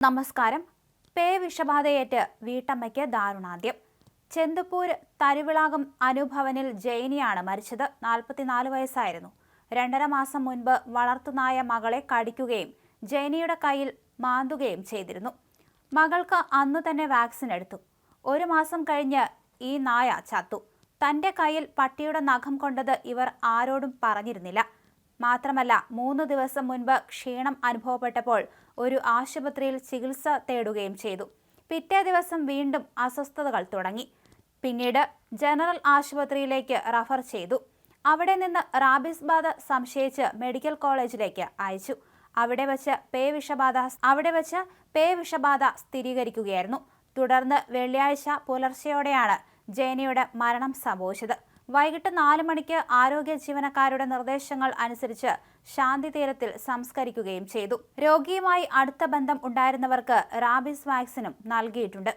നമസ്കാരം. പേ വിഷബാധയേറ്റ് വീട്ടമ്മയ്ക്ക് ദാരുണാദ്യം ചെന്തുപ്പൂർ തരുവിളാകം അനുഭവനിൽ ജയിനിയാണ് മരിച്ചത്. നാൽപ്പത്തിനാല് വയസ്സായിരുന്നു. രണ്ടര മാസം മുൻപ് വളർത്തുനായ മകളെ കടിക്കുകയും ജയിനിയുടെ കയ്യിൽ മാന്തുകയും ചെയ്തിരുന്നു. മകൾക്ക് അന്ന് തന്നെ വാക്സിൻ എടുത്തു. ഒരു മാസം കഴിഞ്ഞ് ഈ നായ ചത്തു. തന്റെ കയ്യിൽ പട്ടിയുടെ നഖം കൊണ്ടത് ഇവർ ആരോടും പറഞ്ഞിരുന്നില്ല. മാത്രമല്ല മൂന്ന് ദിവസം മുൻപ് ക്ഷീണം അനുഭവപ്പെട്ടപ്പോൾ ഒരു ആശുപത്രിയിൽ ചികിത്സ തേടുകയും ചെയ്തു. പിറ്റേ ദിവസം വീണ്ടും അസ്വസ്ഥതകൾ തുടങ്ങി. പിന്നീട് ജനറൽ ആശുപത്രിയിലേക്ക് റഫർ ചെയ്തു. അവിടെ നിന്ന് റാബിസ് ബാധ സംശയിച്ച് മെഡിക്കൽ കോളേജിലേക്ക് അയച്ചു. അവിടെ വെച്ച് പേ വിഷബാധ അവിടെ വെച്ച് പേ വിഷബാധ സ്ഥിരീകരിക്കുകയായിരുന്നു. തുടർന്ന് വെള്ളിയാഴ്ച പുലർച്ചെയോടെയാണ് ജേനയുടെ മരണം സംഭവിച്ചത്. വൈകിട്ട് നാല് മണിക്ക് ആരോഗ്യ ജീവനക്കാരുടെ നിർദ്ദേശങ്ങൾ അനുസരിച്ച് ശാന്തി തീരത്തിൽ സംസ്കരിക്കുകയും ചെയ്തു. രോഗിയുമായി അടുത്ത ബന്ധം ഉണ്ടായിരുന്നവർക്ക് റാബിസ് വാക്സിനും നൽകിയിട്ടുണ്ട്.